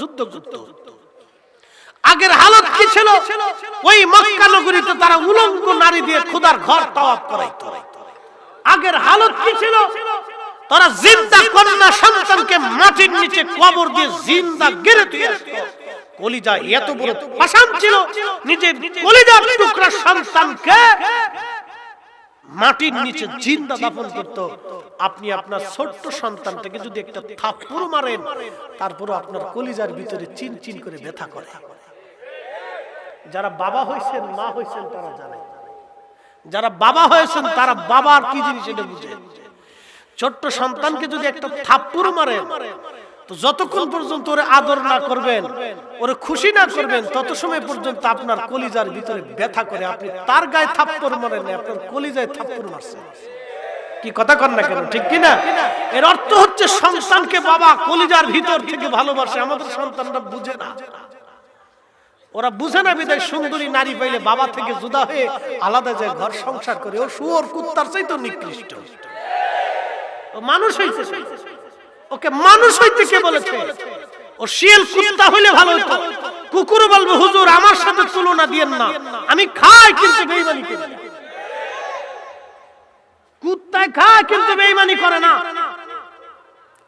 যুদ্ধ করত আগের হালত কি ছিল? ওই মক্কা নগরীতে তারা উলঙ্গ নারী দিয়ে খুদার ঘর তাওয়াফ করাইতো। আগের হালত কি ছিল? তারা জিন্দা কন্যা সন্তানকে মাটির নিচে কবর দিয়ে জিন্দা গেড়ে দিয়ে। কলিজা এত বড় পাষাণ ছিল, নিজের কলিজার টুকরা সন্তানকে মাটির নিচে জিন্দা দাফন করত। আপনি আপনার ছোট্ট সন্তানটাকে যদি একটা থাপ্পড় মারেন তারপরও আপনার কলিজার ভিতরে চিন চিন করে ব্যথা করে যারা বাবা হয়েছেন মা হয়েছেন তারা জানে। যারা বাবা হয়েছেন তারা বাবার কি জিনিস এটা বুঝে। ছোট্ট সন্তানকে যদি একটা থাপ্পড় মারে তো যতক্ষণ পর্যন্ত ওরে আদর না করবেন, ওরে খুশি না করবেন, তত সময় পর্যন্ত আপনার কলিজার ভিতরে ব্যথা করে। আপনি তার গায়ে থাপ্পড় মারেন আপনার কলিজায় থাপ্পড় মারছেন কি কথা কর না কেন? ঠিক কি না এর অর্থ হচ্ছে সন্তানকে বাবা কলিজার ভিতর থেকে ভালোবাসে, আমাদের সন্তানরা বুঝে না। ওরা বুঝে না বিদায় সুন্দরী নারী পাইলে বাবা থেকে জুদা হয়ে আলাদা যায় ঘর সংসার করে। ও শুয়োর কুত্তার চাই তো নিকৃষ্ট মানুষ হইছে। ওকে মানুষ হইতে কে বলেছে? ও শিয়াল, কুত্তা হইলে ভালো হতো কুকুর বলবে, হুজুর, আমার সাথে তুলনা দিয়েন না। আমি খাই কিন্তু বেইমানি করি। কুত্তায় খায় কিন্তু বেইমানি করে না।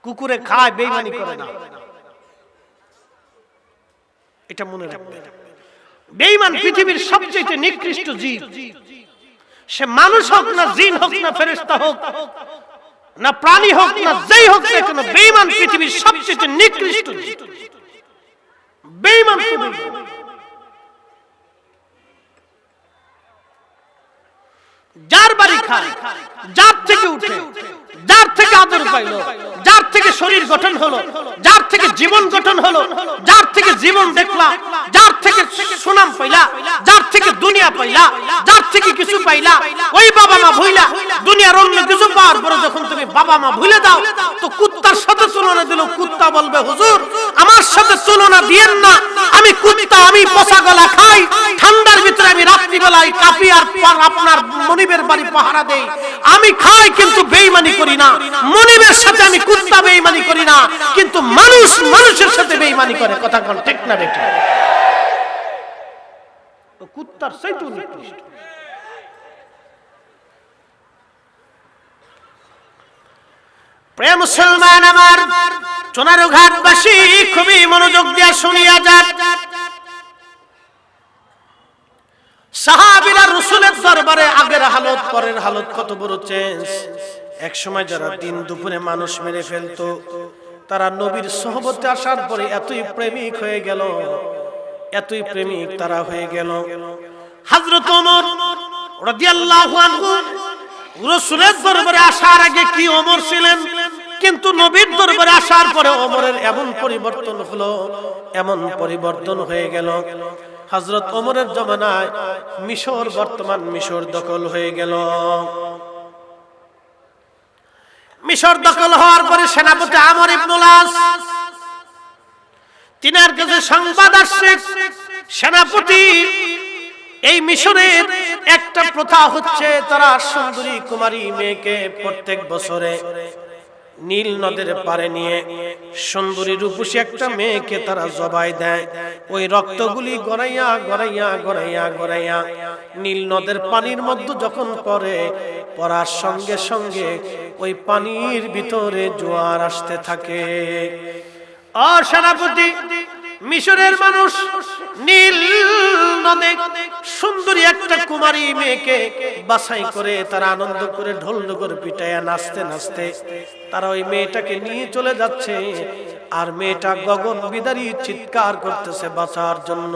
কুকুরে খায় বেইমানি করে না। এটা মনে রাখবে। বেঈমান পৃথিবীর সবচেয়ে নিকৃষ্ট জীব। সে মানুষ হোক না, জিন হোক না, ফেরেশতা হোক না প্রাণী হোক না যেই হোক না কেন বেঈমান পৃথিবীর সবচেয়ে নিকৃষ্ট বেঈমান যার বাড়ি খায় যার থেকে উঠে যার থেকে আদর পাইলো থেকে শরীর গঠন হলো, যার থেকে জীবন গঠন হলো, যার থেকে জীবন দেখলা, যার থেকে সুনাম পাইলা, যার থেকে দুনিয়া পাইলা, যার থেকে কিছু পাইলা, ওই বাবা মা ভুইলা, দুনিয়ার অন্য কিছু পাওয়ার পরে যখন তুমি বাবা মা ভুলে দাও, তো কুত্তার সাথে তুলনা দিল, কুত্তা বলবে, হুজুর, আমার সাথে তুলনা দিয়েন না। আমি কুত্তা, আমি পচা গলা খাই। ঠান্ডার ভিতরে আমি রাত্রিবেলায় কাপি আর আপনার মনিবের বাড়ি পাহারা দেই। আমি খাই কিন্তু বেইমানি করি না। মনিবের সাথে আমি কুত্তা বেইমানি করি না। কিন্তু মানুষ মানুষের সাথে বেইমানি করে। কথা কোন ঠিক না বেটি? কুত্তার সেই তো প্রেম মুসলমান আমার চোনারু ঘাটবাসী, খুবই মনোযোগ দিয়ে শুনিয়া যান সাহাবিরা রসুলের দরবারে আগের হালত, পরের হালত কত বড় চেঞ্জ এক সময় যারা দিন দুপুরে মানুষ মেরে ফেলতো, তারা নবীর সহবতে আসার পরে এতই প্রেমিক হয়ে গেল, এতই প্রেমিক তারা হয়ে গেল। হাজরত ওমর রাদিয়াল্লাহু আনহু রসুলের দরবারে আসার আগে কি ওমর ছিলেন? কিন্তু নবীর দরবারে আসার পরে ওমরের এমন পরিবর্তন হলো, এমন পরিবর্তন হয়ে গেল। হযরত ওমরের জমানায় মিশর, বর্তমান মিশর দখল হয়ে গেল। মিশর দখল হওয়ার পরে সেনাপতি আমর ইবনুল আস, তিনার কাছে সংবাদ আসছে, সেনাপতি, এই মিশরের একটা প্রথা হচ্ছে তারা সুন্দরী কুমারী মেয়েকে প্রত্যেক বছরে নীল নদের পারে নিয়ে সুন্দরী রূপসী একটা মেয়েকে তারা জবাই দেয়। ওই রক্তগুলি গড়াইয়া গড়াইয়া গড়াইয়া গড়াইয়া নীল নদের পানির মধ্যে যখন পড়ে, পড়ার সঙ্গে সঙ্গে ওই পানির ভিতরে জোয়ার আসতে থাকে। ও সেনাপতি মিশরের মানুষ নীল নদে সুন্দরী একটা কুমারী মেয়েকে বাছাই করে তারা আনন্দ করে ঢোল ডগর পিটাইয়া নাচতে নাচতে তারা ওই মেয়েটাকে নিয়ে চলে যাচ্ছে। আর মেয়েটা গগন বিদারী চিৎকার করতেছে বাঁচার জন্য।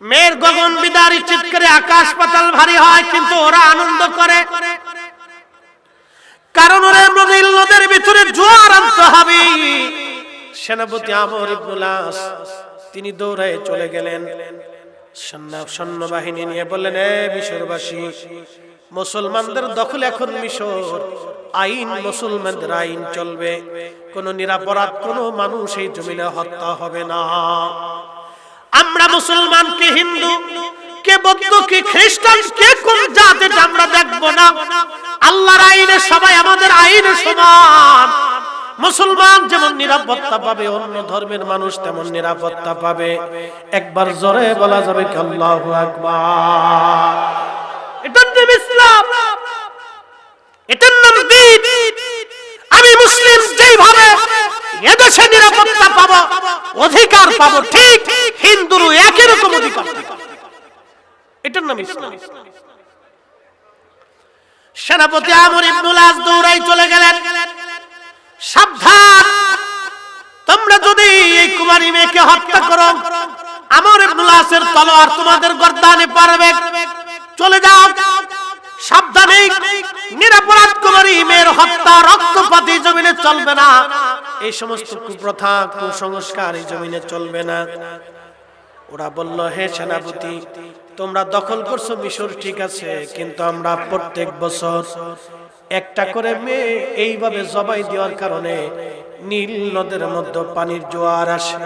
মেয়ের গগন বিদারী চিৎকারে আকাশ পাতাল ভারী হয়, কিন্তু ওরা আনন্দ করে। কারণ ওরা নীল নদের ভিতরে জোয়ার আনতে হবে। সেনাপতি আমর ইবনুল আস তিনি দৌড়ায় চলে গেলেন। সৈন্য- সৈন্যবাহিনী নিয়ে বললেন, এ মিশরবাসী, মুসলমানদের দখল এখন মিশর। আইন মুসলমানদের আইন চলবে। কোন নিরাপরাধ কোন মানুষ এই জমিনে হত্যা হবে না। আমরা মুসলমান, কে হিন্দু, কে বৌদ্ধ, কে খ্রিস্টান, কে কোন জাত, আমরা দেখব না। আল্লাহর আইনে সবাই আমাদের আইনে সমান। মুসলমান যেমন নিরাপত্তা পাবে, অন্য ধর্মের মানুষ তেমন নিরাপত্তা পাবে। একবার জোরে বলা যাবে আল্লাহু আকবার। ইসলাম। এটার নাম দ্বীন আমি মুসলিম যেইভাবে এদেশে নিরাপত্তা পাবো, অধিকার পাবো, ঠিক হিন্দুরও একই রকম অধিকার। এটার নাম ইসলাম। সেনাপতি আমর ইবনুল আস দৌড়াই চলে গেলেন। সাবধান। তোমরা যদি এই কুমারী মেয়েকে হত্যা করো, আমর ইবনুল তলোয়ার তোমাদের গর্দানে পারবে। চলে যাও। সাবধানে নিরাপরাধ কুমারী মেয়ের হত্যা রক্তপাতি জমিনে চলবে না। এই সমস্ত কুপ্রথা, কুসংস্কার এই জমিনে চলবে না। ওরা বলল, হে সেনাপতি, তোমরা দখল করছ, মিশর ঠিক আছে, কিন্তু আমরা প্রত্যেক বছর একটা করে মেয়ে এইভাবে জবাই দেওয়ার কারণে নীল নদের মধ্যে পানির জোয়ার আসে।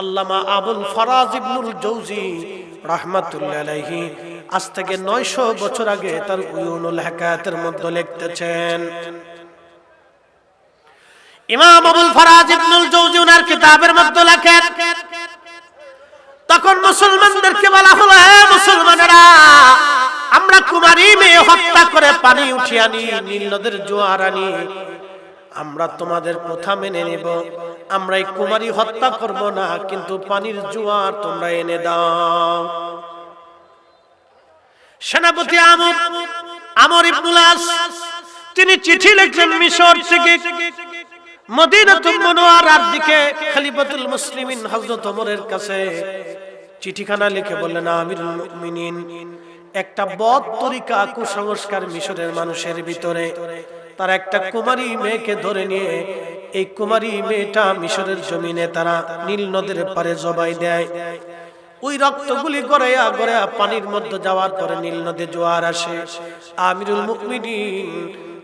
আল্লামা আবুল ফরাজ ইবনুল জৌজি রাহমাতুল্লাহ আলাইহি আজ থেকে নয়শো বছর আগে তার উয়ুনুল হাকায়াতের মধ্যে লিখতেছেন, ইমাম আবুল ফরাজ ইবনুল জৌজি উনার কিতাবের মধ্যে লেখেন, তখন মুসলমানদেরকে বলা হলো, হে মুসলমানেরা মেয়ে হত্যা করে পানি নীল নদের জোয়ার আনি। আমরা তোমাদের প্রথা মেনে নেব। আমরা এই কুমারী হত্যা করব না, কিন্তু পানির জোয়ার তোমরা এনে দাও। সেনাপতি আমর আমর ইবনুল তিনি চিঠি লিখলেন মিশর থেকে মদিনাতুল মুনওয়ারার দিকে, খলিফাতুল মুসলিমিন হযরত ওমরের কাছে। চিঠিখানা লিখে বললেন, আমিরুল মুমিনিন একটা বদ তরিকা কুসংস্কার মিশরের মানুষের ভিতরে। তারা একটা কুমারী মেয়েকে ধরে নিয়ে এই কুমারী মেয়েটা মিশরের জমিনে তারা নীল নদের পারে জবাই দেয়। ওই রক্তগুলি গড়াইয়া গড়াইয়া পানির মধ্যে যাওয়ার পরে নীল নদে জোয়ার আসে। আমিরুল মুকমিনিন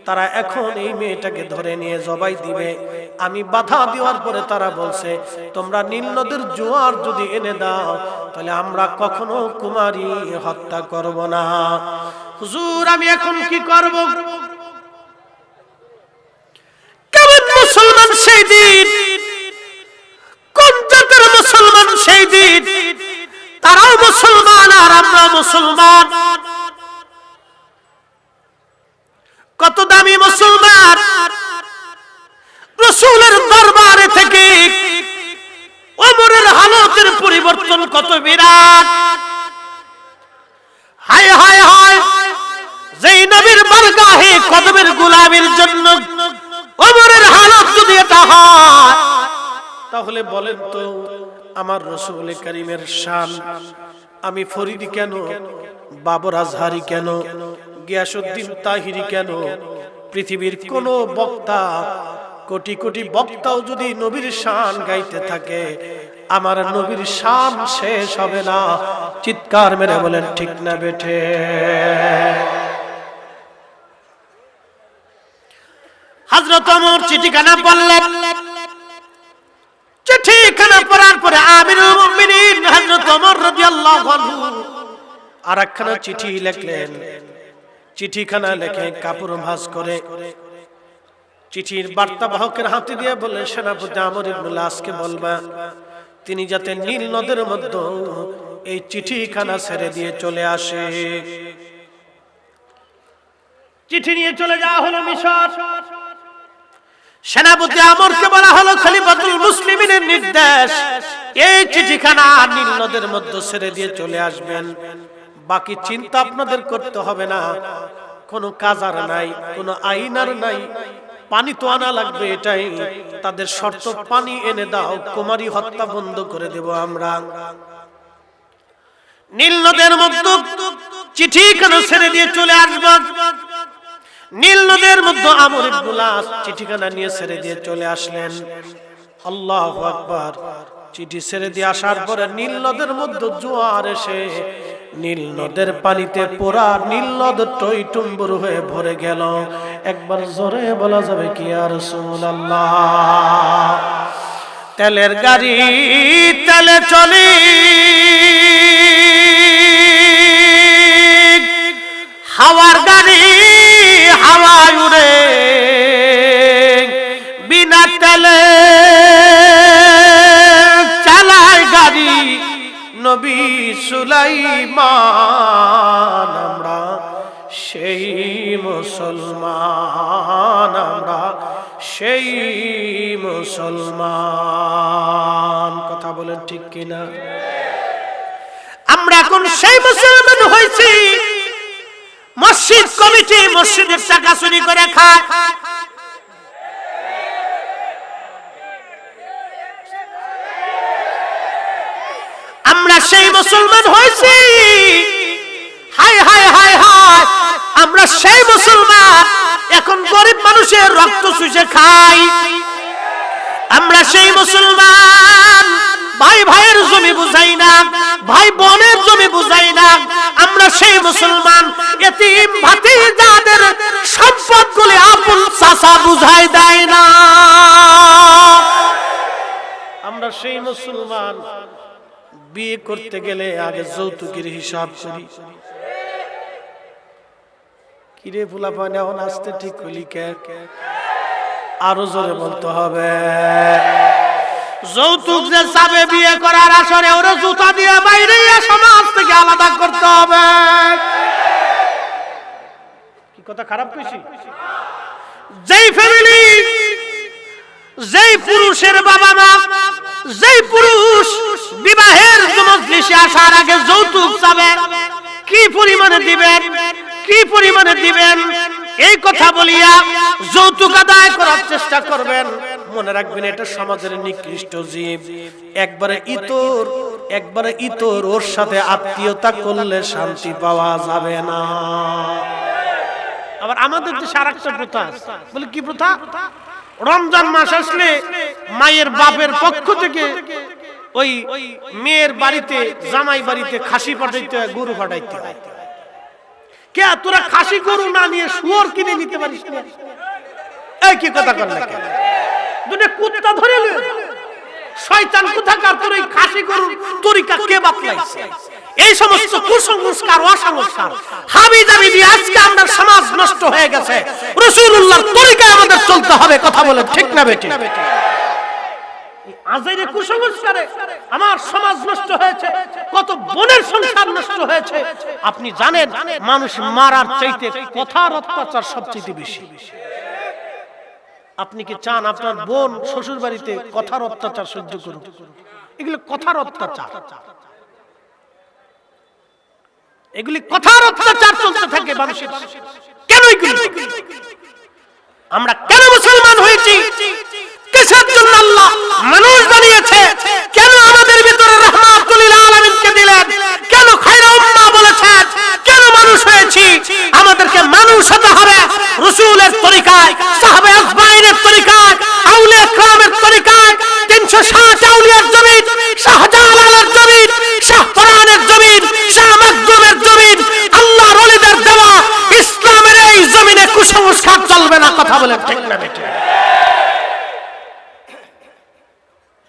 তারা এখন এই মেয়েটাকে ধরে নিয়ে জবাই দিবে। আমি বাধা দেওয়ার পরে তারা বলছে, তোমরা নীল নদের জোয়ার যদি এনে দাও তাহলে আমরা কখনো কুমারী হত্যা করব না। হুজুর, আমি এখন কি করব? কেমন মুসলমান সেই দিন? কোন জাতের মুসলমান সেই দিন? তারাও মুসলমান আর আমরা মুসলমান। কত দামি মুসলমান পরিবর্তন কত বিরাট? হায় হায় হায়, যেই নবীর বারগাহে কদমের গোলামের জন্য অমরের হালত যদি এটা হয়, তাহলে বলেন তো আমার রসুল করিমের শান, আমি ফরিদি কেন? বাবর আজহারি কেন? গিয়াসুদ্দিন তাহিরি কেন? পৃথিবীর কোন বক্তা, কোটি কোটি বক্তাও যদি নবীর শান গাইতে থাকে আমার নবীর শান শেষ হবে না। চিৎকার মেরে বলেন, ঠিক না বেঠে। হজরত অমর চিঠিখানা পড়লেন। চিঠিখানা পড়ার পরে আমিরুল মুমিনিন হযরত ওমর রাদিয়াল্লাহু আনহু আরেকখানা চিঠি লিখলেন। চিঠিখানা লিখে কাপড় ভাঁজ করে চিঠির বার্তা বাহকের হাতে দিয়ে বলে সেনাপতি আমর ইবনুল আসকে বলবা তিনি যাতে নীল নদের মধ্যে এই চিঠিখানা ছেড়ে দিয়ে চলে আসে। চিঠি নিয়ে চলে যাওয়া হলো মিশর। সেনাপতি আমরকে বলা হলো খলিফাতুল মুসলিমিনের নির্দেশ। এই চিঠিখানা নীল নদের মধ্যে ছেড়ে দিয়ে চলে আসবেন। বাকি চিন্তা আপনাদের করতে হবে না। কোনো কাজার নাই কোনো আইনার নাই পানি তো আনা লাগবে এটাই। তাদের শর্ত, পানি এনে দাও, কুমারী হত্যা বন্ধ করে দেব আমরা। নীল নদের মধ্যে চিঠি কেন ছেড়ে দিয়ে চলে আসবেন নীল নদের মধ্যে আমর ইবনুল আস চিঠিখানা নিয়ে ছেড়ে দিয়ে চলে আসলেন। আল্লাহ আকবার। চিঠি ছেড়ে দিয়ে আসার পরে নীল নদের মধ্যে জোয়ার এসে নীল নদের পানিতে পোড়া নীল নদ টই টুম্বুর হয়ে ভরে গেল। একবার জোরে বলা যাবে কি আর আল্লাহ তেলের গাড়ি তেলে চলি। মুসলমান। কথা বলেন ঠিক কিনা? আমরা এখন সেই মুসলমান হয়েছি। মসজিদ কমিটি মসজিদের টাকা চুরি করে খায়। আমরা সেই মুসলমান হয়েছি। হাই হাই হাই হাই, আমরা সেই মুসলমান। এখন গরিব মানুষের রক্ত চুষে খাই আমরা সেই মুসলমান। ভাই ভাইয়ের জমি বুঝাই না, ভাই বোনের জমি বুঝাই না। আমরা সেই মুসলমান। এতিম ভাতি যাদের সম্পদ গুলি আপন চাষা বুঝাই দেয় না। আমরা সেই মুসলমান। বিয়ে করতে গেলে আগে যৌতুকের হিসাব করি। কিরে ফুলা পান এখন আসতে ঠিক হলি কে? আরও জোরে বলতে হবে। যৌতুক যে চাবে বিয়ে করার আসরে, ওরা জুতা দিয়ে বাইরে সমাজ থেকে আলাদা করতে হবে। কি কথা, খারাপ কইছি? যেই ফ্যামিলি, যেই পুরুষের বাবা মা, যেই পুরুষ বিবাহের মজলিসে আসার আগে যৌতুক চাবে, কি পরিমাণে দিবেন, কি পরিমাণে দিবেন? এই কথা বলিয়া যৌতুক আদায় করার চেষ্টা করবেন। মনে রাখবেন এটা সমাজের নিকৃষ্ট জীব। একবারে ইতর একবারে ইতর ওর সাথে আত্মীয়তা করলে শান্তি পাওয়া যাবে না। আবার আমাদের দেশে আর একটা প্রথা আছে। বলে কি প্রথা? রমজান মাস আসলে মায়ের বাপের পক্ষ থেকে ওই মেয়ের বাড়িতে জামাই বাড়িতে খাসি পাঠাইতে হয় গরু পাঠাইতে হয়। কে, তোরা খাসি গরু না নিয়ে শুয়োর কিনে নিতে পারিস না এই কি কথা কর না দুটো কুত্তা ধরে লে শয়তান কোথাকার তোর এই খাসি গরুর তরিকা কে বাতলাইছে এই সমস্ত কুসংস্কার, অসংস্কার হাবি দাবি দিয়ে আজকে আমরা সমাজ নষ্ট হয়ে গেছে। রসুল্লাহর তরিকায় আমাদের চলতে হবে, কথা বলে ঠিক না বেটি আজের কুসংস্কারে আমার সমাজ নষ্ট হয়েছে, কত বোনের সংসার নষ্ট হয়েছে। আপনি জানেন, মানুষ মারার চাইতে কথার অত্যাচার সবচেয়ে বেশি। আপনি কি চান আপনার বোন শ্বশুর বাড়িতে কথার অত্যাচার সহ্য করুন এগুলো কথার অত্যাচার। এগুলি কথার অত্যাচার চলতে থাকে মানুষের কেন আমরা কেন মুসলমান হয়েছি? কিসের জন্য আল্লাহ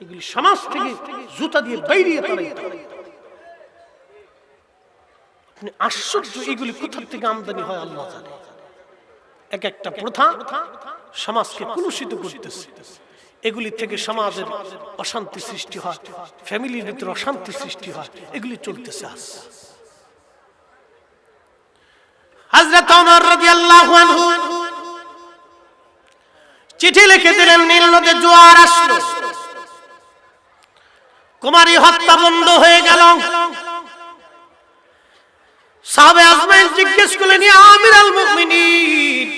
এগুলি সমাজ থেকে জুতা দিয়ে আপনি আশ্চর্য, এগুলি থেকে আমদানি হয় আল্লাহ জানে। এক একটা প্রথা সমাজকে কলুষিত করতেছে। এগুলি থেকে সমাজের অশান্তি সৃষ্টি হয়, ফ্যামিলির ভিতরে অশান্তি সৃষ্টি হয়, এগুলি চলতেছে রাদিয়াল্লাহু আনহু চিঠি লিখে দিলেন, নীল নদে জোয়ার আসলো। কুমারী হত্যা বন্ধ হয়ে গেল। সাহাবে আজমাইন জিজ্ঞেস করলেন আমির আল মুমিনিন,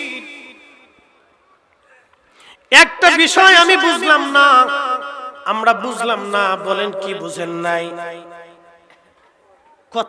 একটা বিষয় আমি বুঝলাম না। আমরা বুঝলাম না, বলেন কি বুঝেন নাই। কথা